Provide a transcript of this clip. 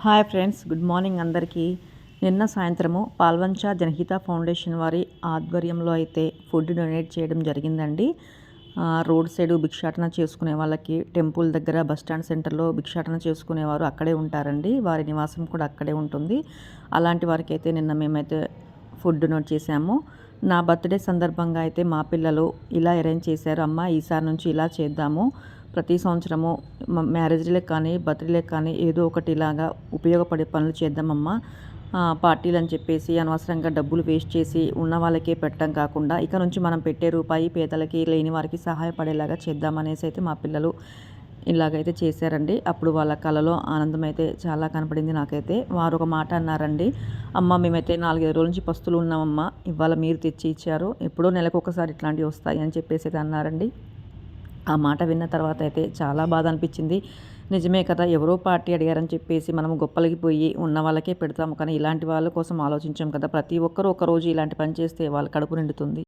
Hi friends good morning అందరికీ. నిన్న సాయంత్రము పాల్వంచ జనహిత ఫౌండేషన్ వారి ఆధ్వర్యంలో అయితే ఫుడ్ డొనేట్ చేయడం జరిగిందండి. రోడ్ సైడ్ భిక్షాటన చేసుకునే వాళ్ళకి టెంపుల్ దగ్గర బస్ స్టాండ్ సెంటర్లో భిక్షాటన చేసుకునేవారు అక్కడే ఉంటారండి. వారి నివాసం కూడా అక్కడే ఉంటుంది. అలాంటి వారికి అయితే నిన్న మేమైతే ఫుడ్ డొనేట్ చేశాము. నా బర్త్డే సందర్భంగా అయితే మా పిల్లలు ఇలా అరేంజ్ చేశారు అమ్మ ఈసారి నుంచి ఇలా చేద్దాము. ప్రతి సంవత్సరము మ్యారేజ్లకు కానీ బర్త్డేలకు కానీ ఏదో ఒకటి ఇలాగా ఉపయోగపడే పనులు చేద్దామమ్మా. పార్టీలు అని చెప్పేసి అనవసరంగా డబ్బులు వేస్ట్ చేసి ఉన్న వాళ్ళకే పెట్టడం కాకుండా ఇక నుంచి మనం పెట్టే రూపాయి పేదలకి లేని వారికి సహాయపడేలాగా చేద్దామనేసి అయితే మా పిల్లలు ఇలాగైతే చేశారండి. అప్పుడు వాళ్ళ కళలో ఆనందం అయితే చాలా కనపడింది నాకైతే. వారు ఒక మాట అన్నారండి అమ్మ మేమైతే నాలుగైదు రోజుల నుంచి పస్తులు ఉన్నామమ్మా. ఇవాళ మీరు తెచ్చి ఇచ్చారు. ఎప్పుడో నెలకు ఒకసారి ఇట్లాంటివి వస్తాయి అని చెప్పేసి అయితే అన్నారండి. ఆ మాట విన్న తర్వాత అయితే చాలా బాధ అనిపించింది నిజమే కదా ఎవరో పార్టీ అడిగారని చెప్పేసి మనం గొప్పలకి పోయి ఉన్న వాళ్ళకే పెడతాము. కానీ ఇలాంటి వాళ్ళ కోసం ఆలోచించాం కదా. ప్రతి ఒక్కరూ ఒకరోజు ఇలాంటి పని చేస్తే వాళ్ళ కడుపు నిండుతుంది.